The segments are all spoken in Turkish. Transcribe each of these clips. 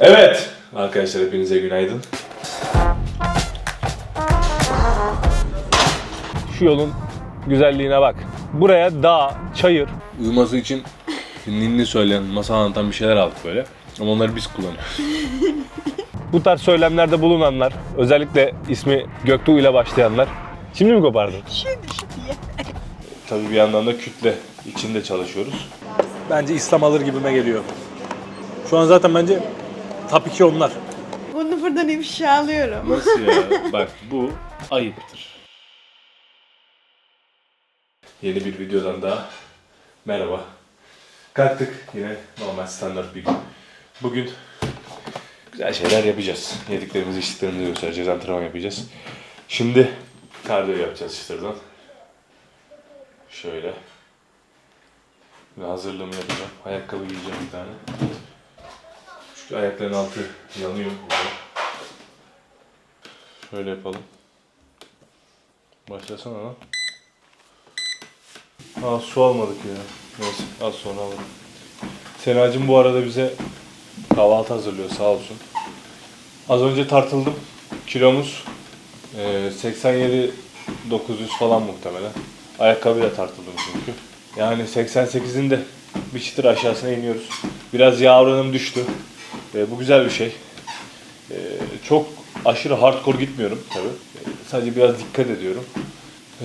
Evet arkadaşlar hepinize günaydın. Şu yolun güzelliğine bak. Buraya dağ, çayır. Uyuması için ninni söyleyen, masal anlatan bir şeyler aldık böyle. Ama onları biz kullanıyoruz. Bu tarz söylemlerde bulunanlar, özellikle ismi Göktuğ ile başlayanlar. Şimdi mi kopardın? Şimdi şimdi. Tabii bir yandan da kütle içinde çalışıyoruz. Bence İslam alır gibime geliyor. Şu an zaten bence top 2 onlar. Bunu buradan ifşalıyorum. Nasıl ya? Bak bu ayıptır. Yeni bir videodan daha merhaba. Kalktık yine normal standart bir gün. Bugün güzel şeyler yapacağız. Yediklerimizi içtiklerimizi göstereceğiz. Antrenman yapacağız. Şimdi kardiyo yapacağız çıtırdan. Şöyle. Bir hazırlığımı yapacağım. Ayakkabı giyeceğim bir tane. Çünkü ayakların altı yanıyor. Şöyle yapalım. Başlasana lan. Aa su almadık ya. Neyse az sonra alırım. Senacığım bu arada bize kahvaltı hazırlıyor sağ olsun. Az önce tartıldım. Kilomuz e, 87 900 falan muhtemelen. Ayakkabıyla tartıldım çünkü. Yani 88'in de bir çıtır aşağısına iniyoruz. Biraz yağ oranım düştü. E, bu güzel bir şey. Ee, çok aşırı hardcore gitmiyorum tabi. Sadece biraz dikkat ediyorum.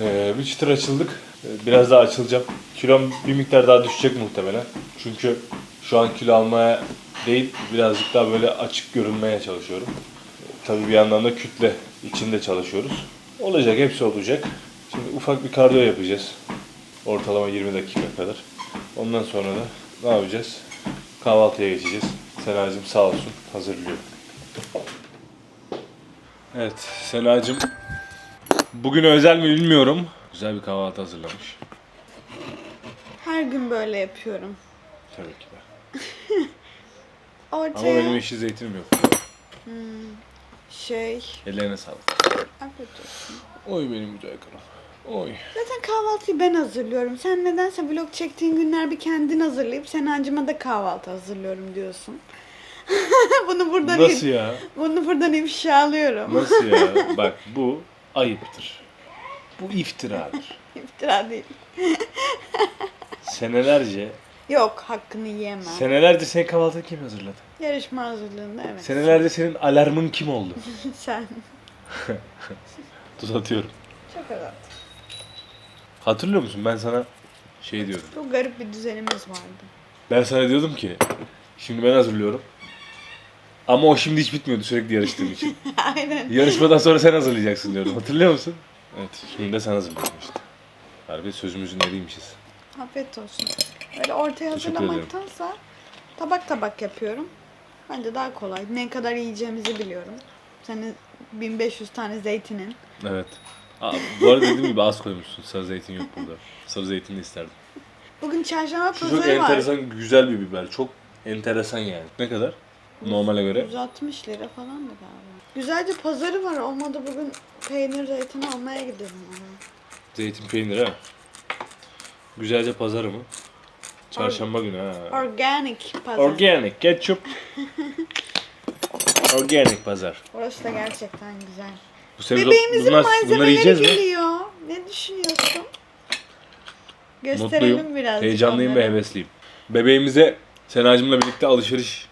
Ee, bir çıtır açıldık. Ee, biraz daha açılacağım. Kilom bir miktar daha düşecek muhtemelen. Çünkü şu an kilo almaya değil birazcık daha böyle açık görünmeye çalışıyorum. Ee, tabii bir yandan da kütle içinde çalışıyoruz. Olacak hepsi olacak. Şimdi ufak bir kardiyo yapacağız. Ortalama 20 dakika kadar. Ondan sonra da ne yapacağız? Kahvaltıya geçeceğiz. Senacığım sağ olsun hazırlıyor. Evet, Senacığım. Bugün özel mi bilmiyorum. Güzel bir kahvaltı hazırlamış. Her gün böyle yapıyorum. Tabii ki de. Ama Ortaya benim yeşil zeytinim yok. şey... Ellerine sağlık. Afiyet olsun. Oy benim güzel karım. Oy. Zaten kahvaltıyı ben hazırlıyorum. Sen nedense vlog çektiğin günler bir kendin hazırlayıp Senancıma da kahvaltı hazırlıyorum diyorsun. bunu buradan Nasıl ya? bunu buradan ifşalıyorum. Nasıl ya? Bak bu ayıptır. Bu iftiradır. İftira değil. Senelerce, Yok hakkını yiyemem. senelerce senin kahvaltını kim hazırladı? Yarışma hazırlığında evet. Senelerce senin alarmın kim oldu? Sen. Tuz atıyorum. Çok evet. Hatırlıyor musun? Ben sana şey diyordum. Çok garip bir düzenimiz vardı. Ben sana diyordum ki şimdi ben hazırlıyorum. Ama o şimdi hiç bitmiyordu sürekli yarıştığım için. Aynen. Yarışmadan sonra sen hazırlayacaksın diyordum. Hatırlıyor musun? Evet. Şimdi de sen hazırlıyorsun işte. Harbi sözümüzün eriymişiz. Afiyet olsun. Böyle ortaya Teşekkür hazırlamaktansa tabak tabak yapıyorum. Bence daha kolay. Ne kadar yiyeceğimizi biliyorum. Senin 1500 tane zeytinin. Evet. Aa, bu arada dediğim gibi az koymuşsun. Sarı zeytin yok burada. Sarı zeytin de isterdim. Bugün çarşamba Şu çok pazarı var. enteresan güzel bir biber. Çok enteresan yani. Ne kadar? Normale göre. 160 lira falan da galiba. Güzelce pazarı var. Olmadı bugün peynir zeytin almaya gidelim. ona. Zeytin peyniri ha. Güzelce pazarı mı? Çarşamba günü ha. Organic pazar. Organic ketchup. Organic pazar. Orası da gerçekten güzel. Bu sezon Bebeğimizin bunlar, bunları malzemeleri yiyeceğiz mi? geliyor. Ne düşünüyorsun? Gösterelim Mutluyum, biraz. heyecanlıyım ve hevesliyim. Bebeğimize Senacım'la birlikte alışveriş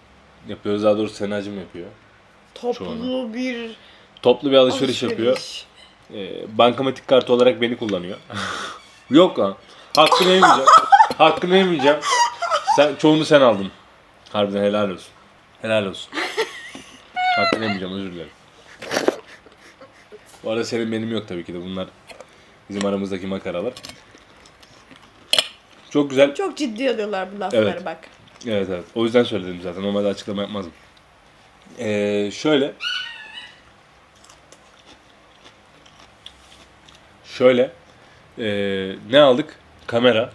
yapıyoruz. Daha doğrusu Senacım yapıyor. Toplu bir Toplu bir alışveriş, yapıyor. Ee, bankamatik kartı olarak beni kullanıyor. Yok lan. Hakkını yemeyeceğim. Hakkını yemeyeceğim. Sen, çoğunu sen aldın. Harbiden helal olsun. Helal olsun. Hakkını yemeyeceğim özür dilerim. Bu arada senin benim yok tabii ki de. Bunlar bizim aramızdaki makaralar. Çok güzel. Çok ciddi alıyorlar bu lafları Evet. bak. Evet evet. O yüzden söyledim zaten. Normalde açıklama yapmazdım. Ee, şöyle. Şöyle. Ee, ne aldık? Kamera.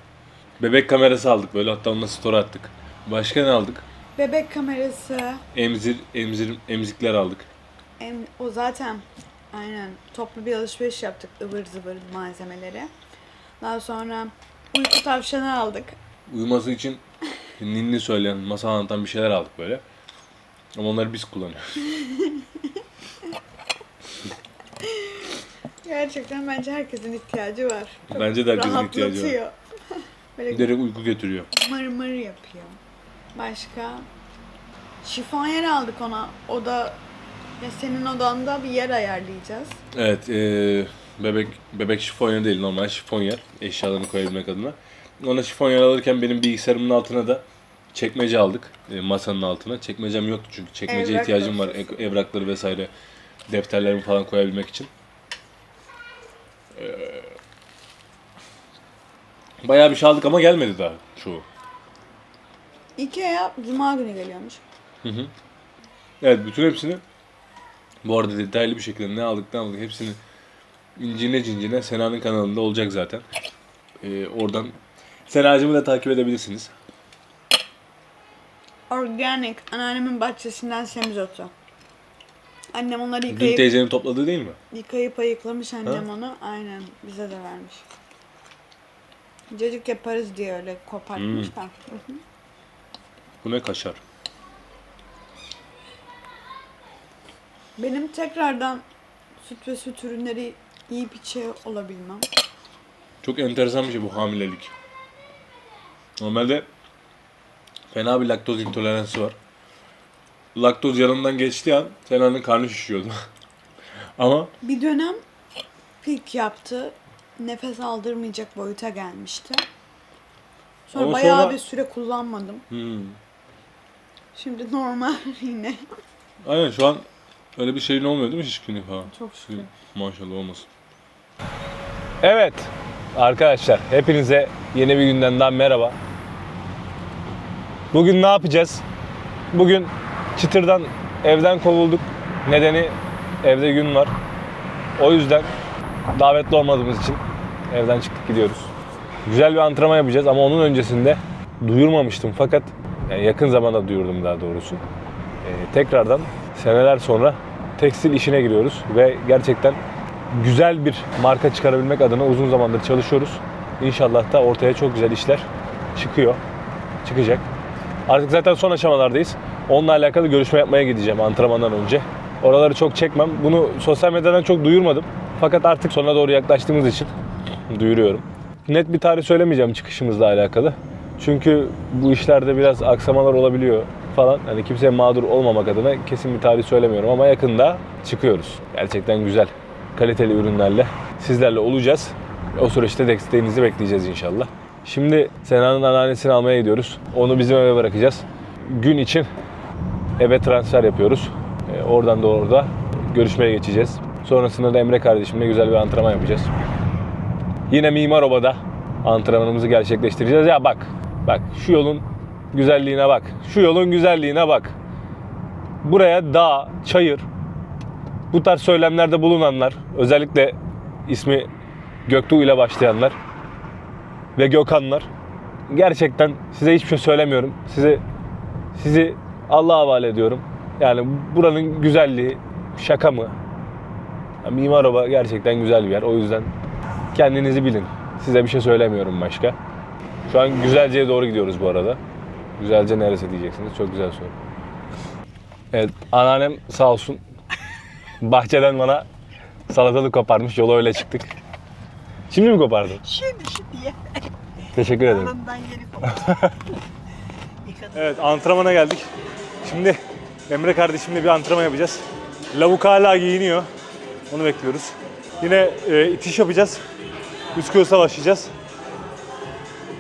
Bebek kamerası aldık böyle. Hatta onunla story attık. Başka ne aldık? Bebek kamerası. Emzir, emzir, emzikler aldık. Em- o zaten aynen toplu bir alışveriş yaptık ıvır zıvır malzemeleri. Daha sonra uyku tavşanı aldık. Uyuması için ninni söyleyen, masal anlatan bir şeyler aldık böyle. Ama onları biz kullanıyoruz. Gerçekten bence herkesin ihtiyacı var. Çok Bence de herkesin ihtiyacı var. Böyle Direkt uyku getiriyor. mır mır yapıyor. Başka? Şifonyer aldık ona. O da ya senin odanda bir yer ayarlayacağız. Evet, eee, bebek bebek şifonyer değil normal şifonyer eşyalarını koyabilmek adına. Ona şifonyer alırken benim bilgisayarımın altına da çekmece aldık. e, masanın altına. Çekmecem yoktu çünkü çekmece Evrak ihtiyacım var. dosyası. Ek- evrakları vesaire defterlerimi falan koyabilmek için. Eee, bayağı bir şey aldık ama gelmedi daha çoğu. Ikea Cuma günü geliyormuş. Hı hı. Evet bütün hepsini bu arada detaylı bir şekilde ne aldık ne aldık hepsini incine cincine Sena'nın kanalında olacak zaten. Ee, oradan Sena'cımı da takip edebilirsiniz. Organic. Anneannemin bahçesinden semizotu. Annem onları Dün yıkayıp, teyzenin topladığı değil mi? yıkayıp ayıklamış annem Ha? onu. Aynen bize de vermiş. Cacık yaparız diye öyle kopartmış Hmm. da. Hı hı. Bu ne kaşar? Benim tekrardan süt ve süt ürünleri yiyip içe olabilmem. Çok enteresan bir şey bu hamilelik. Normalde fena bir laktoz intoleransı var. Laktoz yanından geçtiği an Sena'nın karnı şişiyordu. Ama Bir dönem pik yaptı. Nefes aldırmayacak boyuta gelmişti. Sonra Ama bayağı sonra- bir süre kullanmadım. hmm, Şimdi normal yine. aynen şu an öyle bir şeyin olmuyor değil mi şişkinlik falan? Çok şükür. Maşallah olmasın. Evet arkadaşlar hepinize yeni bir günden daha merhaba. Bugün ne yapacağız? Bugün çıtırdan evden kovulduk. Nedeni evde gün var. O yüzden davetli olmadığımız için evden çıktık gidiyoruz. Güzel bir antrenman yapacağız ama onun öncesinde duyurmamıştım fakat yani yakın zamanda duyurdum daha doğrusu. Ee, tekrardan seneler sonra tekstil işine giriyoruz ve gerçekten güzel bir marka çıkarabilmek adına uzun zamandır çalışıyoruz. İnşallah da ortaya çok güzel işler çıkıyor, çıkacak. Artık zaten son aşamalardayız. Onunla alakalı görüşme yapmaya gideceğim antrenmandan önce. Oraları çok çekmem. Bunu sosyal medyadan çok duyurmadım. Fakat artık sona doğru yaklaştığımız için duyuruyorum. Net bir tarih söylemeyeceğim çıkışımızla alakalı. Çünkü bu işlerde biraz aksamalar olabiliyor falan. Hani kimseye mağdur olmamak adına kesin bir tarih söylemiyorum ama yakında çıkıyoruz. Gerçekten güzel, kaliteli ürünlerle sizlerle olacağız. O süreçte desteğinizi bekleyeceğiz inşallah. Şimdi Sena'nın anneannesini almaya gidiyoruz. Onu bizim eve bırakacağız. Gün için eve transfer yapıyoruz. Ee, oradan da orada görüşmeye geçeceğiz. Sonrasında da Emre kardeşimle güzel bir antrenman yapacağız. Yine Mimar Oba'da antrenmanımızı gerçekleştireceğiz. Ya bak, bak şu yolun güzelliğine bak. Şu yolun güzelliğine bak. Buraya dağ, çayır, bu tarz söylemlerde bulunanlar, özellikle ismi Göktuğ ile başlayanlar ve Gökhanlar gerçekten size hiçbir şey söylemiyorum. Size sizi Allah'a havale ediyorum. Yani buranın güzelliği şaka mı? Ya Mimar gerçekten güzel bir yer. O yüzden kendinizi bilin. Size bir şey söylemiyorum başka. Şu an Güzelce'ye doğru gidiyoruz bu arada. Güzelce neresi diyeceksiniz. Çok güzel soru. Evet, anneannem sağ olsun bahçeden bana salatalık koparmış. Yola öyle çıktık. Şimdi mi kopardın? Şimdi şimdi ye. Teşekkür ederim. Yeni. Evet antrenmana geldik. Şimdi Emre kardeşimle bir antrenman yapacağız. Lavuk hala giyiniyor. Onu bekliyoruz. Yine e, itiş yapacağız. Üst göğüse başlayacağız.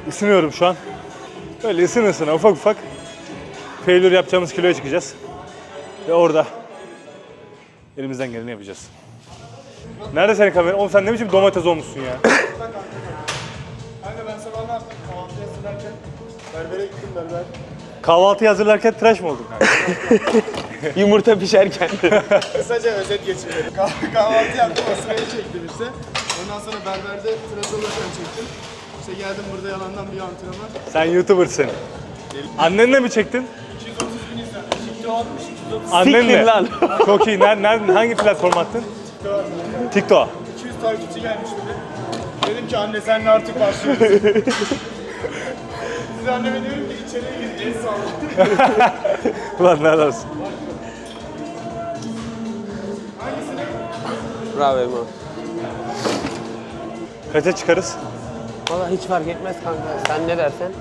Isınıyorum şu an. Böyle ısın ısına ufak ufak failure yapacağımız kiloya çıkacağız. Ve orada elimizden geleni yapacağız. Nerede senin kamera? Oğlum sen ne biçim domates olmuşsun ya? Kanka ben sabah ne yaptım? Kahvaltı hazırlarken berbere gittim berber. Kahvaltıyı hazırlarken tıraş mı oldun? Yumurta pişerken. Kısaca özet geçelim. Kah- kahvaltı yaptım, asırayı çektim işte. Ondan sonra berberde tıraş olurken çektim. İşte geldim burada yalandan bir antrenman. Sen YouTuber'sın. Annenle mi çektin? 230 bin izlenmiş. TikTok Annenle. Siktir lan. Çok iyi. Nerede, nerede, hangi platform attın? TikTok 200 takipçi gelmiş bir. Dedim ki anne senle artık başlıyoruz. Size anneme diyorum ki içeriye gir. El sağlık. Ulan nereden? Hangisini? Bravo Emre. Kaça çıkarız? Valla hiç fark etmez kanka. Sen ne dersen.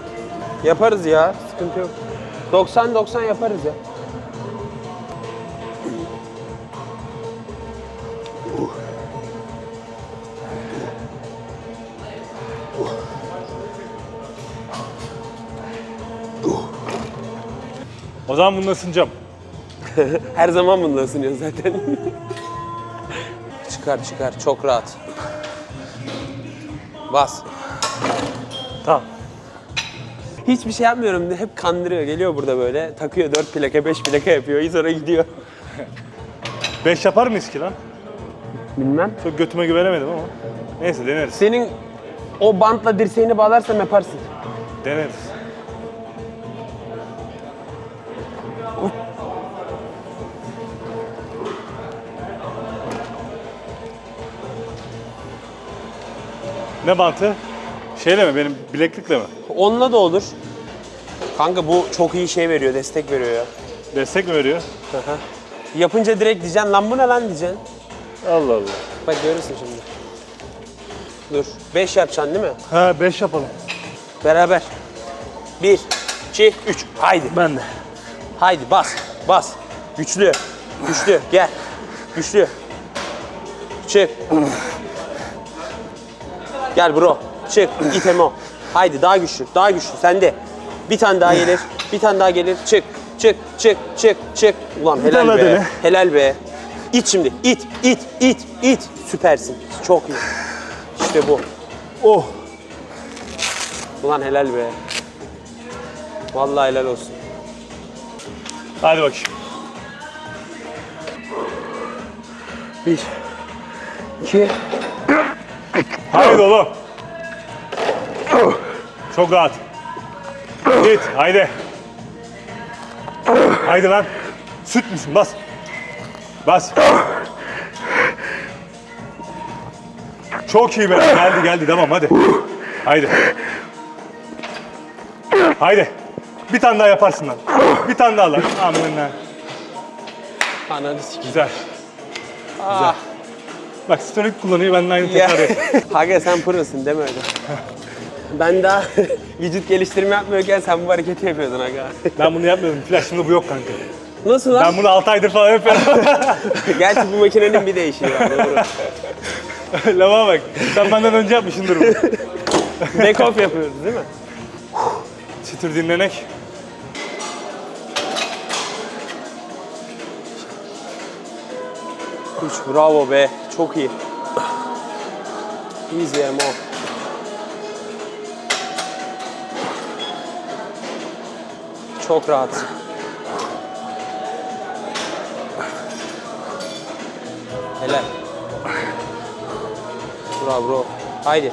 Yaparız ya. Sıkıntı yok. 90-90 yaparız ya. O zaman bunu ısınacağım. Her zaman bununla ısınıyor zaten. çıkar çıkar. Çok rahat. Bas. Tamam. Hiçbir şey yapmıyorum. Hep kandırıyor. Geliyor burada böyle. Takıyor 4 plaka 5 plaka yapıyor. Sonra gidiyor. 5 yapar mıyız ki lan? Bilmem. Çok götüme güvenemedim ama. Neyse deneriz. Senin o bantla dirseğini bağlarsam yaparsın. Deneriz. Ne bantı? Şeyle mi? Benim bileklikle mi? Onunla da olur. Kanka bu çok iyi şey veriyor, destek veriyor ya. Destek mi veriyor? Yapınca direkt diyeceksin lan bu ne lan diyeceksin. Allah Allah. Bak görürsün şimdi. Dur. 5 yapacaksın değil mi? Ha 5 yapalım. Beraber. 1, 2, 3. Haydi. Ben de. Haydi bas. Bas. Güçlü. Güçlü. Gel. Güçlü. Çık. Gel bro. Çık. İt Emo. Haydi daha güçlü. Daha güçlü. Sende. Bir tane daha gelir. Bir tane daha gelir. Çık. Çık. Çık. Çık. Çık. Ulan helal be. dene. Helal be. İt şimdi. İt. İt. İt. İt. Süpersin. Çok iyi. İşte bu. Oh. Ulan helal be. Vallahi helal olsun. Hadi bakayım. Bir. İki. Haydi oğlum. Çok rahat. Git. Haydi. Haydi lan. Süt müsün? Bas. Bas. Çok iyi be. Geldi geldi. Tamam hadi. Haydi. Haydi. Bir tane daha yaparsın lan. Bir tane daha lan. Amin lan. Ananı sikeyim. Güzel. Ah. Bak steroid kullanıyor. Ben de aynı tekrar yapıyorum. Haga sen pırılsın deme öyle. Ben daha vücut geliştirme yapmıyorken sen bu hareketi yapıyordun aga. Ben bunu yapmıyordum. Flash'ımda bu yok kanka. Nasıl lan? Ben bunu 6 aydır falan yapıyorum. Gerçi bu makinenin bir değişiği var. Doğru. Lava bak. Sen benden önce yapmışsındır bunu. Back off yapıyoruz değil mi? Çıtır dinlenek. Üç, bravo be. Çok iyi. Easy Emo. Çok rahat. Helal. Bravo bro. Haydi.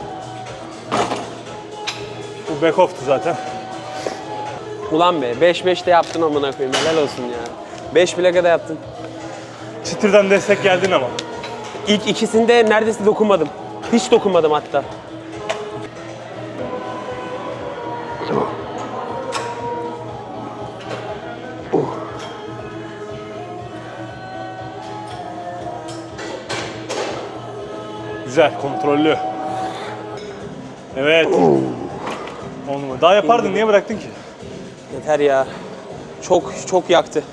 Bu back off'tu zaten. Ulan be 5-5 de yaptın amına koyayım. Helal olsun ya. 5 plaka da yaptın. Çıtırdan destek geldin ama. İlk ikisinde neredeyse dokunmadım. Hiç dokunmadım hatta. Güzel, kontrollü. Evet. Numara. Daha yapardın, niye bıraktın ki? Yeter ya. Çok çok yaktı.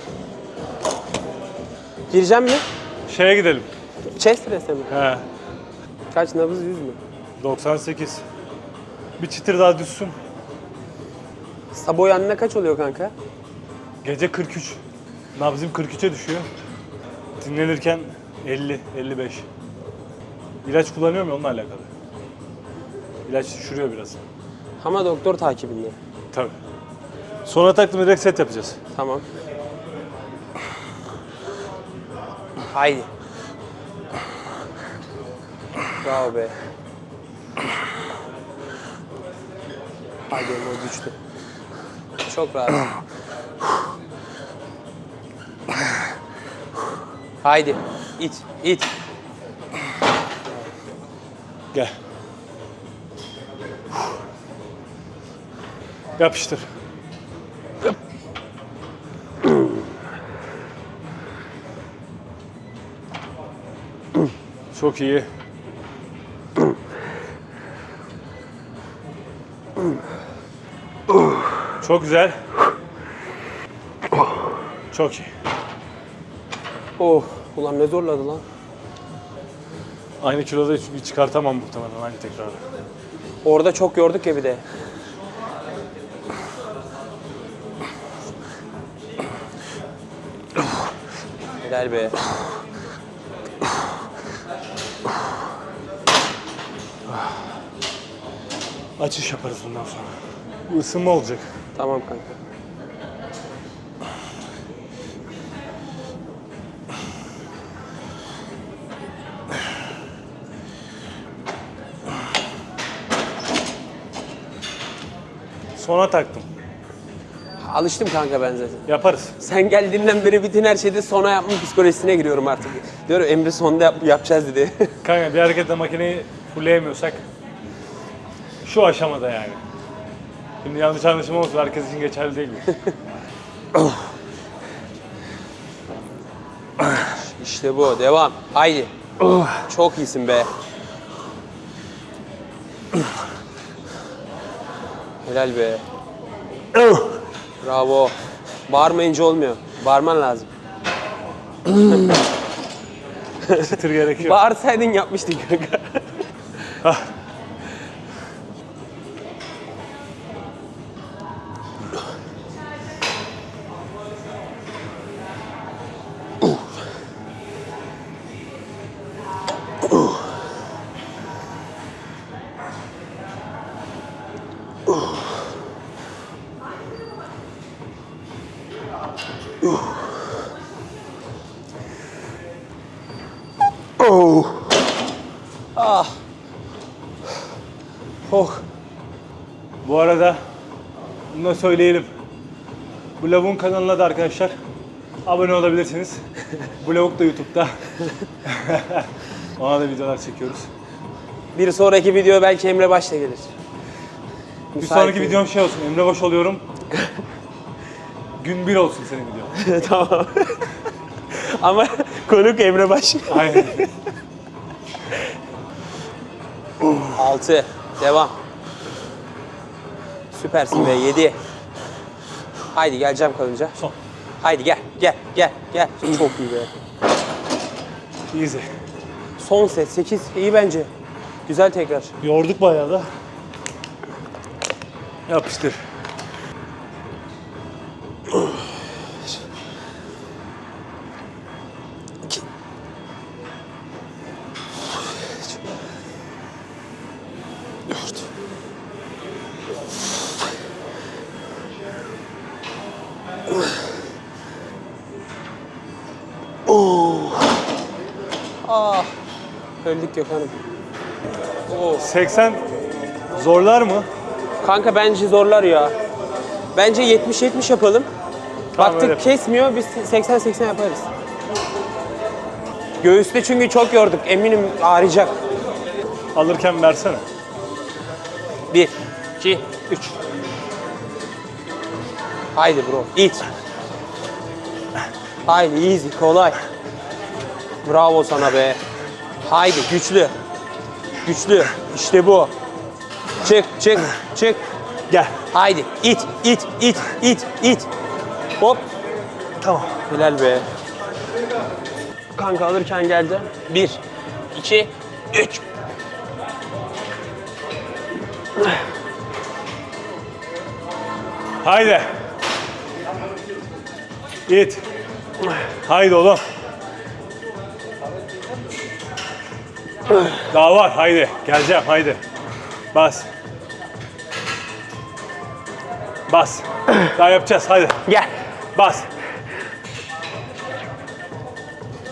Gireceğim mi? Şeye gidelim. Chest press'e mi? He. Kaç nabız 100 mü? 98. Bir çıtır daha düşsün. Sabo yanına kaç oluyor kanka? Gece 43. Nabzım 43'e düşüyor. Dinlenirken 50, 55. İlaç kullanıyor mu onunla alakalı? İlaç düşürüyor biraz. Ama doktor takibinde. Tabii. Sonra taktım direkt set yapacağız. Tamam. Haydi. Bravo be. Haydi o güçlü. Çok rahat. Haydi. İt, it. Gel. Yapıştır. Çok iyi. Çok güzel. Çok iyi. Oh, ulan ne zorladı lan. Aynı kiloda çünkü çıkartamam muhtemelen aynı tekrarı. Orada çok yorduk ya bir de. Helal be. Açış yaparız bundan sonra. Bu ısınma olacak. Tamam kanka. Sona taktım. Alıştım kanka ben zaten. Yaparız. Sen geldiğinden beri bütün her şeyde sona yapma psikolojisine giriyorum artık. Diyorum Emre sonda yap- yapacağız dedi. Kanka bir hareketle makineyi fulleyemiyorsak şu aşamada yani. Şimdi yanlış anlaşılma olsun herkes için geçerli değil mi? işte bu. Devam. Haydi. Çok iyisin be. Helal be. Bravo. Bağırmayınca olmuyor. Bağırman lazım. Çıtır gerekiyor. Bağırsaydın yapmıştın kanka. Oh. Bu arada bunu da söyleyelim. Bu lavuğun kanalına da arkadaşlar abone olabilirsiniz. Bu lavuk da YouTube'da. Ona da videolar çekiyoruz. Bir sonraki video belki Emre Baş'la gelir. Bir Müsait sonraki mi? videom şey olsun. Emre Boş oluyorum. Gün bir olsun senin videon. tamam. Ama konuk Emre Baş. Aynen. 6. Devam. Süpersin be 7. Haydi geleceğim kalınca. Son. Haydi gel gel gel gel. Çok iyi be. Easy. Son set 8 iyi bence. Güzel tekrar. Yorduk bayağı da. Yapıştır. Öldük Gökhan'ım. Oh. 80 zorlar mı? Kanka bence zorlar ya. Bence 70-70 yapalım. Tamam, öyle Baktık yapalım. kesmiyor, biz 80-80 yaparız. Göğüste çünkü çok yorduk, eminim ağrıyacak. Alırken versene. 1, 2, 3. Haydi bro, it. Haydi easy, kolay. Bravo sana be. Haydi güçlü. Güçlü. İşte bu. Çık, çık, çık. Gel. Haydi it, it, it, it, it. Hop. Tamam. Helal be. Kanka alırken geldi. Bir, iki, üç. Haydi. İt. Haydi oğlum. Daha var haydi. Geleceğim haydi. Bas. Bas. Daha yapacağız hadi. Gel. Bas.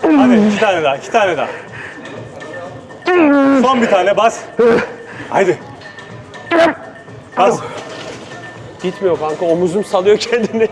Hadi iki tane daha, iki tane daha. Son bir tane bas. Haydi. Bas. Gitmiyor kanka omuzum salıyor kendini.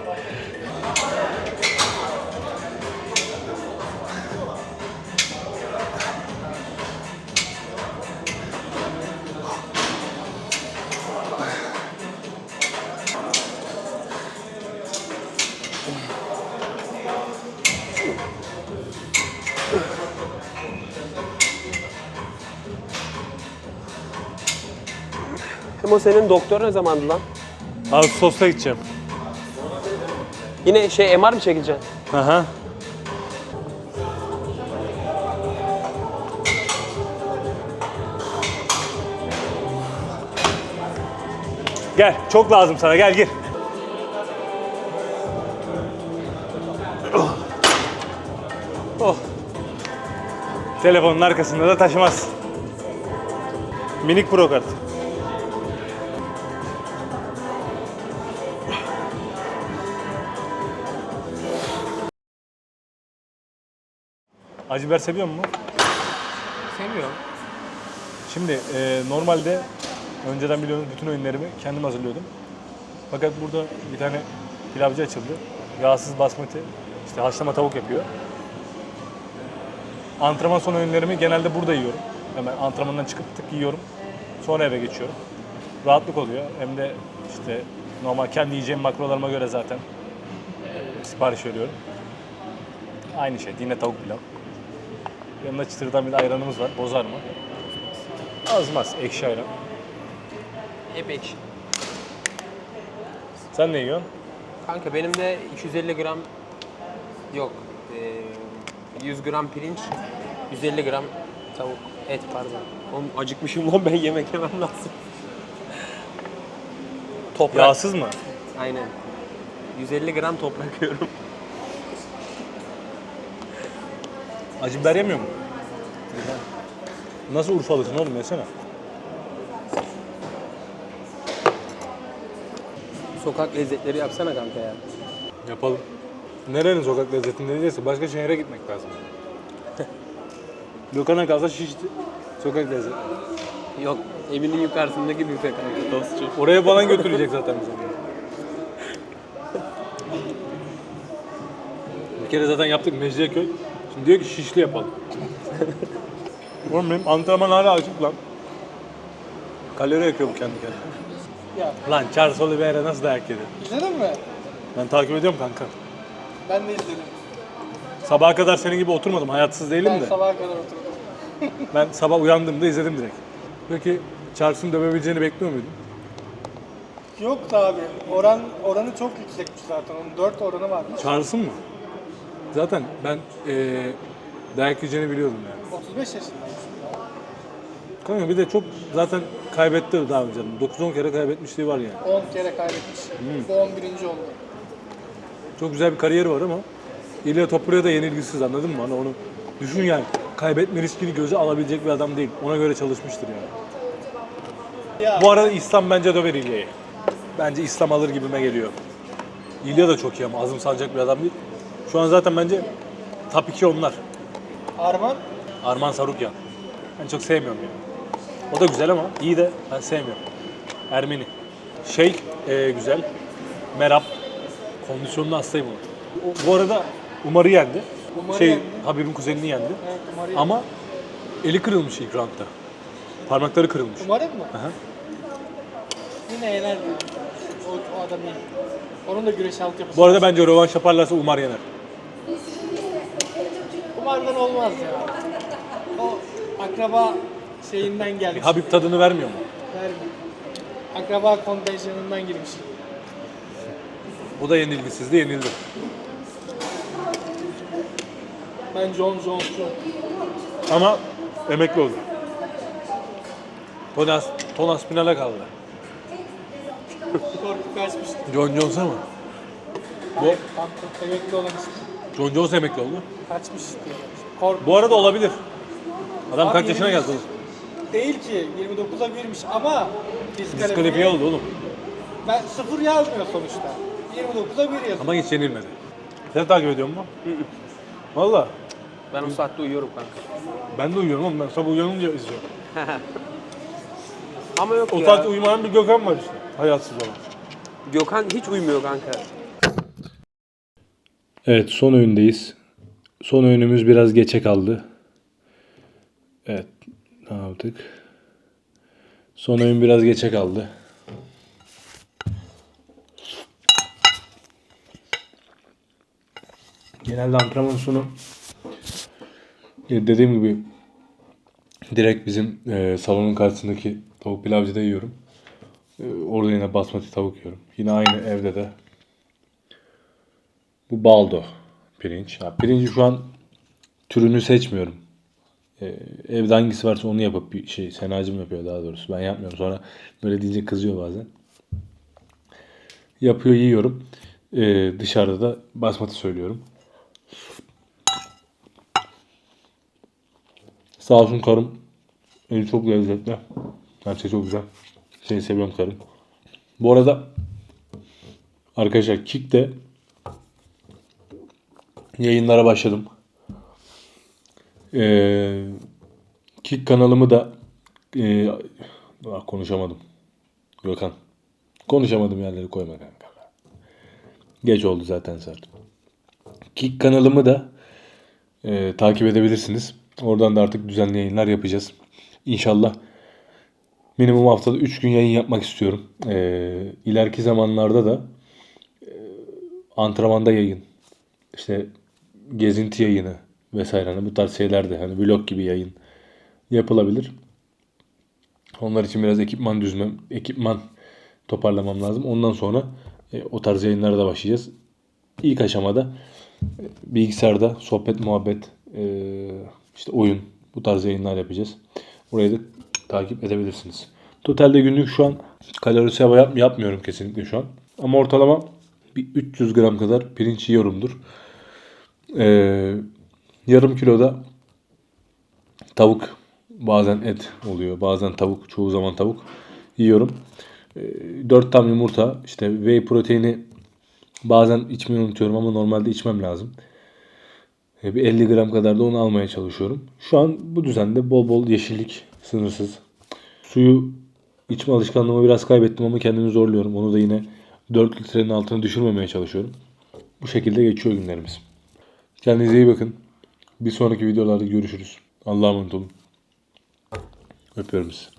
Senin doktor ne zamandı lan? Ağustos'ta gideceğim. Yine şey MR mı çekileceksin? Aha. Gel, çok lazım sana. Gel gir. Oh. Oh. Telefonun arkasında da taşımaz. Minik Pro Acı biber seviyor musun? Seviyorum. Şimdi e, normalde önceden biliyorsunuz bütün öğünlerimi kendim hazırlıyordum. Fakat burada bir tane pilavcı açıldı. Yağsız basmati, işte haşlama tavuk yapıyor. Antrenman son öğünlerimi genelde burada yiyorum. Hemen antrenmandan çıkıp tık yiyorum. Sonra eve geçiyorum. Rahatlık oluyor. Hem de işte normal kendi yiyeceğim makrolarıma göre zaten sipariş veriyorum. Aynı şey. Yine tavuk pilav. Yanında çıtırdan bir de ayranımız var. Bozar mı? Azmaz. Ekşi ayran. Hep ekşi. Sen ne yiyorsun? Kanka benim de 250 gram yok. Ee, 100 gram pirinç, 150 gram tavuk, et pardon. Oğlum acıkmışım lan ben yemek yemem lazım. Toprak. Yağsız mı? Aynen. 150 gram toprak yiyorum. Acı biber yemiyor mu? Nasıl Urfalısın oğlum yesene. Sokak lezzetleri yapsana kanka ya. Yapalım. Nerenin sokak lezzetinde diyecekse başka şehre gitmek lazım. Lokana kalsa şişti. Sokak lezzeti. Yok, evinin yukarısındaki büfe kanka tostçu. Oraya falan götürecek zaten bizi. Bir kere zaten yaptık Mecidiyeköy. Diyor ki şişli yapalım. Oğlum benim antrenman hala açık lan. Kalori yakıyor bu kendi kendine. Ya Lan Charles Oliveira nasıl dayak yedi? izledin mi? Ben takip ediyorum kanka. Ben de izledim. Sabaha kadar senin gibi oturmadım. Hayatsız değilim Ben de. sabaha kadar oturdum. Ben sabah uyandığımda izledim direkt. Peki Charles'ın dövebileceğini bekliyor muydun? Yok da abi. Oran oranı çok yüksekmiş zaten. Onun 4 oranı varmış. Charles'ın mı? Zaten ben eee dayak yiyeceğini biliyordum yani. 35 yaşındaymış. Kanka bir de çok zaten kaybetti daha önce. 9-10 kere kaybetmişliği var yani. 10 kere kaybetmiş. Bu 11. oldu. Çok güzel bir kariyeri var ama İlya Topuria da yenilgisiz anladın mı? Hani onu düşün yani. Kaybetme riskini göze alabilecek bir adam değil. Ona göre çalışmıştır yani. Ya. Bu arada İslam bence döver İlya'yı. Bence İslam alır gibime geliyor. İlya da çok iyi ama azım salacak bir adam değil. Şu an zaten bence top 2 onlar. Arman Arman Sarukyan. Ben çok sevmiyorum yani. O da güzel ama iyi de ben sevmiyorum. Ermeni. Şey e, güzel. Merab. Kondisyonunda hastayım onun. Bu arada Umar'ı yendi. Umar'ı şey yendi. Habib'in kuzenini yendi. evet, Umar'ı Ama eli kırılmış ilk roundda. Parmakları kırılmış. Umar'ı mı? Aha. Yine yener. O, o adam iyi. Onun da güreş altyapısı. Bu arada bence rövanş yaparlarsa Umar yener. Umar'dan olmaz ya. O akraba şeyinden gelmiş. Habib tadını vermiyor mu? Vermiyor. Akraba kontenjanından girmiş. O da yenilgisizdi, yenildi. Ben John Jones'cu. Ama emekli oldu. Tonas, Tonas Pinal'a kaldı. Korkup kaçmıştı. John Jones'a mı? Bu emekli olan işte. John Jones emekli oldu. Kaçmış. Kork Bu arada olabilir. Adam Abi kaç yaşına geldi oğlum? değil ki 29'a girmiş ama diskalifiye. Diskalifiye oldu oğlum. Ben sıfır yazmıyor sonuçta. 29'a 1 yazıyor. Ama hiç yenilmedi. Sen takip ediyor musun? Valla. Ben o saatte uyuyorum kanka. Ben de uyuyorum oğlum. Ben sabah uyanınca izliyorum. Ama yok O ya. saatte uyumayan bir Gökhan var işte. Hayatsız olan. Gökhan hiç uyumuyor kanka. Evet son öğündeyiz. Son öğünümüz biraz geçe kaldı. Evet ne yaptık? Son öğün biraz geçe kaldı. Genelde antrenman sonu e, dediğim gibi direkt bizim e, salonun karşısındaki tavuk pilavcıda yiyorum. Ee, orada yine basmati tavuk yiyorum. Yine aynı evde de. Bu baldo pirinç. Ha, pirinci şu an türünü seçmiyorum. Ee, evde hangisi varsa onu yapıp bir şey Senacım yapıyor daha doğrusu. Ben yapmıyorum. Sonra böyle deyince kızıyor bazen. Yapıyor yiyorum. Ee, dışarıda da basmati söylüyorum. Sağ olsun karım. Eli çok lezzetli. Her şey çok güzel. Seni seviyorum karım. Bu arada arkadaşlar Kick'te yayınlara başladım. Ee, Kick kanalımı da ee, ah, konuşamadım. Gökhan. Konuşamadım yerleri koyma kanka. Geç oldu zaten saat. Kick kanalımı da ee, takip edebilirsiniz. Oradan da artık düzenli yayınlar yapacağız. İnşallah minimum haftada 3 gün yayın yapmak istiyorum. Ee, ileriki zamanlarda da e, antrenmanda yayın, işte gezinti yayını vesaire hani bu tarz şeyler de hani vlog gibi yayın yapılabilir. Onlar için biraz ekipman düzmem, ekipman toparlamam lazım. Ondan sonra e, o tarz yayınlara da başlayacağız. İlk aşamada e, bilgisayarda sohbet, muhabbet, e, işte oyun bu tarz yayınlar yapacağız. Orayı da takip edebilirsiniz. Totalde günlük şu an kalori hesabı yap, yapmıyorum kesinlikle şu an. Ama ortalama bir 300 gram kadar pirinç yiyorumdur. Ee, yarım kiloda tavuk bazen et oluyor. Bazen tavuk çoğu zaman tavuk yiyorum. Ee, 4 tam yumurta işte whey proteini bazen içmeyi unutuyorum ama normalde içmem lazım. Ee, Bir 50 gram kadar da onu almaya çalışıyorum. Şu an bu düzende bol bol yeşillik sınırsız. Suyu içme alışkanlığımı biraz kaybettim ama kendimi zorluyorum. Onu da yine 4 litrenin altına düşürmemeye çalışıyorum. Bu şekilde geçiyor günlerimiz. Kendinize iyi bakın. Bir sonraki videolarda görüşürüz. Allah'a emanet olun. Öpüyorum sizi.